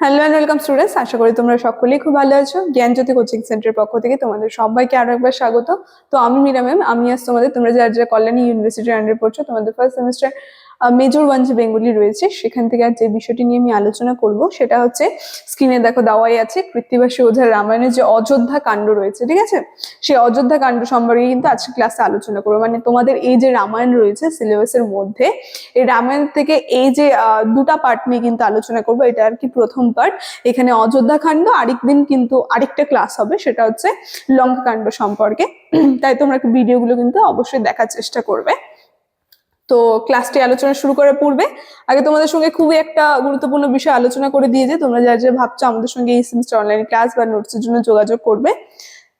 Hello and welcome students আশা করি তোমরা সকলেই খুব ভালো আছো। জ্ঞানজ্যোতি কোচিং সেন্টারের পক্ষ থেকে তোমাদের সবাইকে আরও একবার স্বাগত। তো আমি মীরা ম্যাম আমি আজ তোমাদের, তোমরা যারা যারা কল্যাণী ইউনিভার্সিটির আন্ডারে পড়ছো, তোমাদের ফার্স্ট সেমিস্টার মেজর ওয়ান যে বেঙ্গলি রয়েছে, সেখান থেকে আর যে বিষয়টি নিয়ে আমি আলোচনা করব, সেটা হচ্ছে স্ক্রিনে দেখো দাওয়াই আছে, কৃত্তিবাসী ওঝার রামায়ণের যে অযোধ্যা কাণ্ড রয়েছে, ঠিক আছে? সেই অযোধ্যা কাণ্ড সম্পর্কে কিন্তু আজকে ক্লাসে আলোচনা করব। মানে তোমাদের এই যে রামায়ণ রয়েছে সিলেবাসের মধ্যে, এই রামায়ণ থেকে এই যে দুটা পার্ট নিয়ে কিন্তু আলোচনা করব, এটা আর কি প্রথম পার্ট এখানে অযোধ্যা কাণ্ড আরেকদিন কিন্তু আরেকটা ক্লাস হবে, সেটা হচ্ছে লঙ্কা কাণ্ড সম্পর্কে। তাই তোমরা ভিডিওগুলো কিন্তু অবশ্যই দেখার চেষ্টা করবে। তো ক্লাসটি আলোচনা শুরু করার পূর্বে, আগে তোমাদের সঙ্গে খুবই একটা গুরুত্বপূর্ণ বিষয় আলোচনা করে দিয়ে যে তোমরা যা যা ভাবছ আমাদের সঙ্গে এই সেমিস্টার অনলাইন ক্লাস বা নোটসের জন্য যোগাযোগ করবে।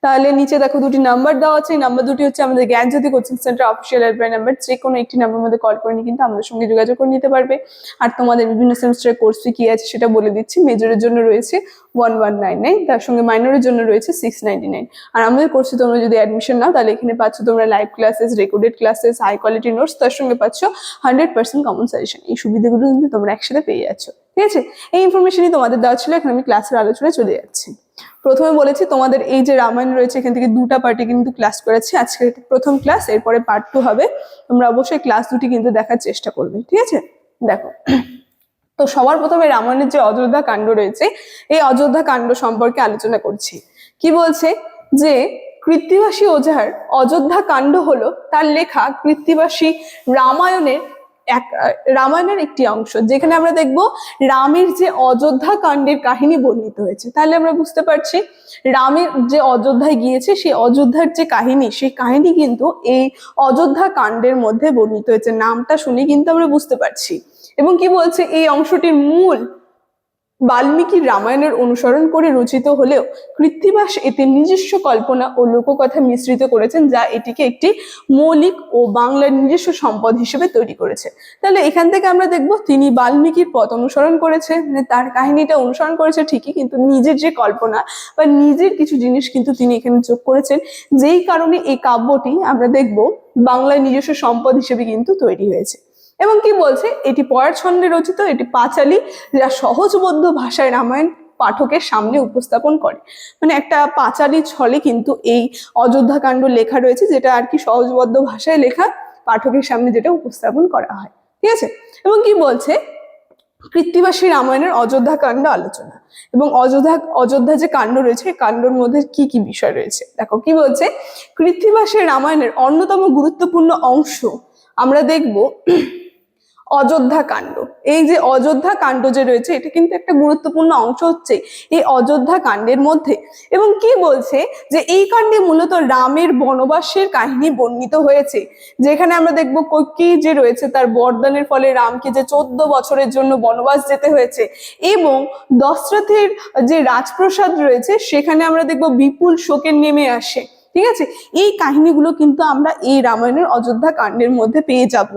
তাহলে নিচে দেখো দুটি নাম্বার দেওয়া আছে। এই নাম্বার দুটি হচ্ছে আমাদের Gyan Gyanjyoti coaching centre official helpline number যে কোনো একটি নাম্বার মধ্যে কল করে নিয়ে কিন্তু আমাদের সঙ্গে যোগাযোগ করে নিতে পারবে। আর তোমাদের বিভিন্ন সেমিস্টারের কোর্স ফি কি আছে সেটা বলে দিচ্ছি। মেজরের জন্য রয়েছে ওয়ান ওয়ান নাইন নাইন তার সঙ্গে মাইনরের জন্য রয়েছে সিক্স নাইনটি নাইন আর আমাদের কোর্সে তোমরা যদি অ্যাডমিশন নাও, তাহলে এখানে পাচ্ছ তোমরা live classes recorded classes high quality notes তার সঙ্গে পাচ্ছ হান্ড্রেড পার্সেন্ট কমন সাজেশন এই সুবিধাগুলো কিন্তু তোমরা একসাথে পেয়ে যাচ্ছ। ঠিক আছে? এই ইনফরমেশনই তোমাদের দেওয়া ছিল। এখন আমি ক্লাসের আলোচনায় চলে যাচ্ছি। প্রথমে বলেছি তোমাদের এই যে রামায়ণ রয়েছে, এখান থেকে দুটা পার্টি কিন্তু ক্লাস করেছি। আজকে প্রথম ক্লাস এরপরে পার্ট টু হবে। তোমরা অবশ্যই ক্লাস দুটি কিন্তু দেখার চেষ্টা করবে, ঠিক আছে? দেখো, তো সবার প্রথমে রামায়ণের যে অযোধ্যা কাণ্ড রয়েছে, এই অযোধ্যা কাণ্ড সম্পর্কে আলোচনা করছি। কি বলছে? যে কৃত্তিবাসী ওঝার অযোধ্যা কাণ্ড হলো, তার লেখা কৃত্তিবাসী রামায়ণের এক রামায়ণের একটি অংশ, যেখানে আমরা দেখব রামের যে অযোধ্যা কাণ্ডের কাহিনী বর্ণিত হয়েছে। তাহলে আমরা বুঝতে পারছি, রামের যে অযোধ্যায় গিয়েছে, সেই অযোধ্যার যে কাহিনী, সেই কাহিনী কিন্তু এই অযোধ্যা কাণ্ডের মধ্যে বর্ণিত হয়েছে। নামটা শুনে কিন্তু আমরা বুঝতে পারছি। এবং কি বলছে, এই অংশটির মূল বাল্মীকির রামায়ণের অনুসরণ করে রচিত হলেও কৃত্তিবাস এতে নিজস্ব কল্পনা ও লোককথা মিশ্রিত করেছেন যা এটিকে একটি মৌলিক ও বাংলার নিজস্ব সম্পদ হিসেবে তৈরি করেছে। তাহলে এখান থেকে আমরা দেখব তিনি বাল্মীকির পথ অনুসরণ করেছে মানে তার কাহিনীটা অনুসরণ করেছে ঠিকই, কিন্তু নিজের যে কল্পনা বা নিজের কিছু জিনিস কিন্তু তিনি এখানে যোগ করেছেন। যেই কারণে এই কাব্যটি আমরা দেখব বাংলার নিজস্ব সম্পদ হিসেবে কিন্তু তৈরি হয়েছে। এবং কি বলছে? এটি পয়ার ছন্দে রচিত, এটি পাঁচালী, যা সহজবদ্ধ ভাষায় রামায়ণ পাঠকের সামনে উপস্থাপন করে। মানে একটা পাঁচালী ছলে কিন্তু এই অযোধ্যা কাণ্ড লেখা রয়েছে, যেটা আর কি সহজবদ্ধ ভাষায় লেখা, পাঠকের সামনে যেটা উপস্থাপন করা হয়। ঠিক আছে? এবং কি বলছে? কৃত্তিবাসী রামায়ণের অযোধ্যা কাণ্ড আলোচনা। এবং অযোধ্যা অযোধ্যা যে কাণ্ড রয়েছে কাণ্ডর মধ্যে কি কি বিষয় রয়েছে? দেখো, কি বলছে? কৃত্তিবাসী রামায়ণের অন্যতম গুরুত্বপূর্ণ অংশ আমরা দেখব অযোধ্যা কাণ্ড। এই যে অযোধ্যা কাণ্ড যে রয়েছে, এটা কিন্তু একটা গুরুত্বপূর্ণ অংশ হচ্ছে এই অযোধ্যা কাণ্ডের মধ্যে। এবং কি বলছে? যে এই কাণ্ডে মূলত রামের বনবাসের কাহিনী বর্ণিত হয়েছে। যেখানে আমরা দেখব কৈকি যে রয়েছে, তার বরদানের ফলে রামকে যে চোদ্দ বছরের জন্য বনবাস যেতে হয়েছে এবং দশরথের যে রাজপ্রসাদ রয়েছে, সেখানে আমরা দেখব বিপুল শোকের নেমে আসে। ঠিক আছে? এই কাহিনীগুলো কিন্তু আমরা এই রামায়ণের অযোধ্যা কাণ্ডের মধ্যে পেয়ে যাব।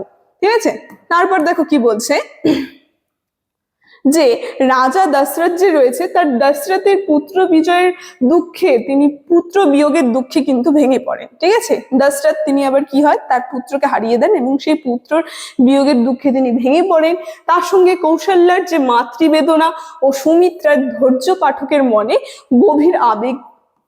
ঠিক আছে? তারপর দেখো কি বলছে? যে রাজা দশরথ যে রয়েছে, তার দশরথের পুত্র বিজয়ের দুঃখে তিনি পুত্র বিয়োগের দুঃখে কিন্তু ভেঙে পড়েন। ঠিক আছে? দশরথ তিনি আবার কি হয়? তার পুত্রকে হারিয়ে দেন এবং সেই পুত্রর বিয়োগের দুঃখে তিনি ভেঙে পড়েন। তার সঙ্গে কৌশল্যার যে মাতৃবেদনা ও সুমিত্রার ধৈর্য পাঠকের মনে গভীর আবেগ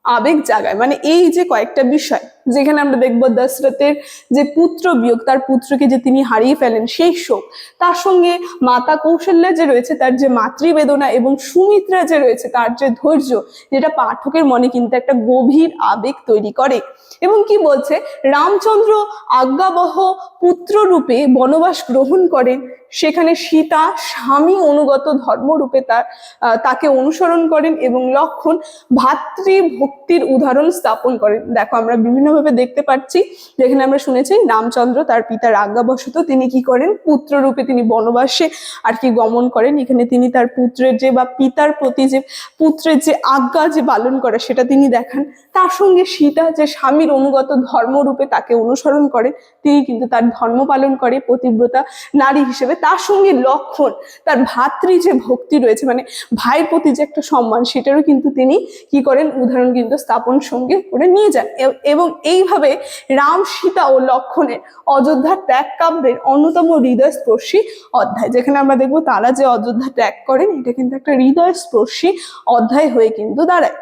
আবেগ জাগায়। মানে এই যে কয়েকটা বিষয় যেখানে আমরা দেখব দশরথের যে পুত্র বিয়োগ, তার পুত্রকে যে তিনি হারিয়ে ফেলেন, সেই শোক। তার সঙ্গে মাতা কৌশল্যা যে রয়েছে, তার যে মাতৃবেদনা এবং সুমিত্রা যে রয়েছে, তার যে ধৈর্য, যেটা পাঠকের মনে কিন্তু একটা গভীর আবেগ তৈরি করে। এবং কি বলছে? রামচন্দ্র আজ্ঞাবহ পুত্র রূপে বনবাস গ্রহণ করেন। সেখানে সীতা স্বামী অনুগত ধর্মরূপে তার তাকে অনুসরণ করেন এবং লক্ষণ ভাতৃ ভক্তির উদাহরণ স্থাপন করেন। দেখো, আমরা বিভিন্নভাবে দেখতে পাচ্ছি। যেখানে আমরা শুনেছি রামচন্দ্র তার পিতার আজ্ঞাবশত তিনি কি করেন? পুত্র রূপে তিনি বনবাসে আর কি গমন করেন। এখানে তিনি তার পুত্রের যে বা পিতার প্রতি যে পুত্রের যে আজ্ঞা যে পালন করে, সেটা তিনি দেখান। তার সঙ্গে সীতা যে স্বামীর অনুগত ধর্মরূপে তাকে অনুসরণ করে, তিনি কিন্তু তার ধর্ম পালন করে, পতিব্রতা নারী হিসেবে। তার সঙ্গে লক্ষণ, তার ভাতৃ যে ভক্তি রয়েছে মানে ভাইয়ের প্রতি যে একটা সম্মান, সেটারও কিন্তু তিনি কি করেন? উদাহরণ কিন্তু স্থাপন সঙ্গে করে নিয়ে যান। এবং এইভাবে রাম সীতা ও লক্ষণের অযোধ্যা ত্যাগ কাব্যের অন্যতম হৃদয়স্পর্শী অধ্যায়। যেখানে আমরা দেখব তারা যে অযোধ্যা ত্যাগ করেন, এটা কিন্তু একটা হৃদয়স্পর্শী অধ্যায় হয়ে কিন্তু দাঁড়ায়।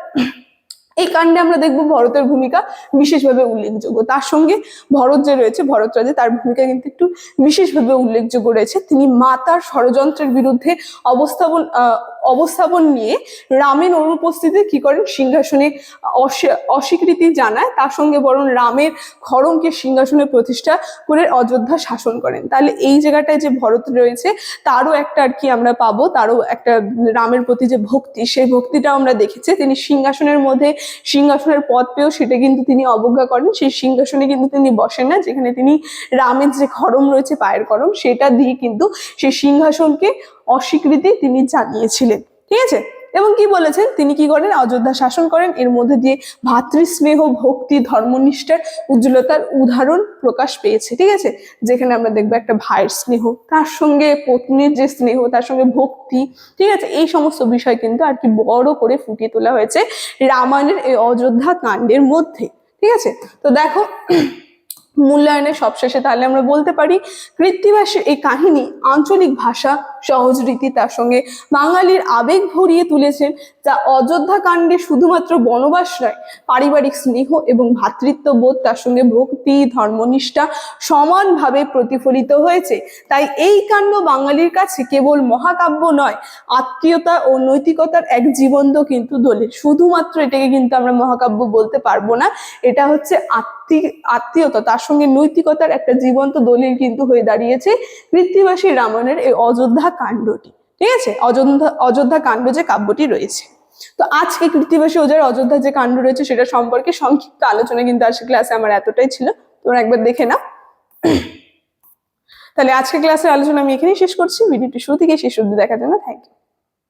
এই কাণ্ডে আমরা দেখব ভরতের ভূমিকা বিশেষভাবে উল্লেখযোগ্য। তার সঙ্গে ভরত যে রয়েছে, ভরত রাজে তার ভূমিকা কিন্তু একটু বিশেষভাবে উল্লেখযোগ্য রয়েছে। তিনি মাতার ষড়যন্ত্রের বিরুদ্ধে অবস্থাপন অবস্থাপন নিয়ে রামের অনুপস্থিতিতে কি করেন? সিংহাসনে অস্বী- অস্বীকৃতি জানায়। তার সঙ্গে বরং রামের খড়মকে সিংহাসনে প্রতিষ্ঠা করে অযোধ্যা শাসন করেন। তাহলে এই জায়গাটায় যে ভরত রয়েছে, তারও একটা আর কি আমরা পাবো। তারও একটা রামের প্রতি যে ভক্তি, সেই ভক্তিটাও আমরা দেখেছি। তিনি সিংহাসনের মধ্যে সিংহাসনের পদ পেয়েও সেটা কিন্তু তিনি অবজ্ঞা করেন। সেই সিংহাসনে কিন্তু তিনি বসেন না, যেখানে তিনি রামের যে খরম রয়েছে, পায়ের খরম, সেটা দিয়ে কিন্তু সেই সিংহাসনকে অস্বীকৃতি তিনি জানিয়েছিলেন। ঠিক আছে? এবং কি বলেছেন? তিনি কি করেন? অযোধ্যা শাসন করেন। এর মধ্যে দিয়ে ভাতৃস্নেহ, ভক্তি, ধর্মনিষ্ঠার উজ্জ্বলতার উদাহরণ প্রকাশ পেয়েছে। ঠিক আছে? যেখানে আমরা দেখব একটা ভাইয়ের স্নেহ, তার সঙ্গে পত্নীর যে স্নেহ, তার সঙ্গে ভক্তি, ঠিক আছে? এই সমস্ত বিষয় কিন্তু আর কি বড় করে ফুটিয়ে তোলা হয়েছে রামায়ণের এই অযোধ্যা কাণ্ডের মধ্যে। ঠিক আছে? তো দেখো মূল্যায়নের সবশেষে তাহলে আমরা বলতে পারি কৃত্তিবাসীর এই কাহিনী আঞ্চলিক ভাষা সহজ রীতি তার সঙ্গে বাঙালির আবেগ ভরিয়ে তুলেছেন, যা অযোধ্যা কাণ্ডে শুধুমাত্র বনবাস নয়, পারিবারিক স্নেহ এবং ভ্রাতৃত্ববোধ তার সঙ্গে ভক্তি, ধর্মনিষ্ঠা সমানভাবে প্রতিফলিত হয়েছে। তাই এই কাণ্ড বাঙালির কাছে কেবল মহাকাব্য নয়, আত্মীয়তা ও নৈতিকতার এক জীবন্ত কিন্তু দলিল শুধুমাত্র এটাকে কিন্তু আমরা মহাকাব্য বলতে পারব না, এটা হচ্ছে আত্মী, আত্মীয়তা, তার সঙ্গে নৈতিকতার একটা জীবন্ত দলিল কিন্তু হয়ে দাঁড়িয়েছে কৃত্তিবাসী রামায়ণের এই অযোধ্যা কাণ্ডটি। ঠিক আছে? অযোধ্যা অযোধ্যা কাণ্ড যে কাব্যটি রয়েছে। তো আজকে কৃত্তিবাসী ওজার অযোধ্যা যে কাণ্ড রয়েছে সেটা সম্পর্কে সংক্ষিপ্ত আলোচনা কিন্তু আজকে ক্লাসে আমার এতটাই ছিল। তোমরা একবার দেখে নাও। তাহলে আজকে ক্লাসের আলোচনা আমি এখানেই শেষ করছি। ভিডিওটি শুরু থেকে শেষ অব্দি দেখার জন্য থ্যাংক ইউ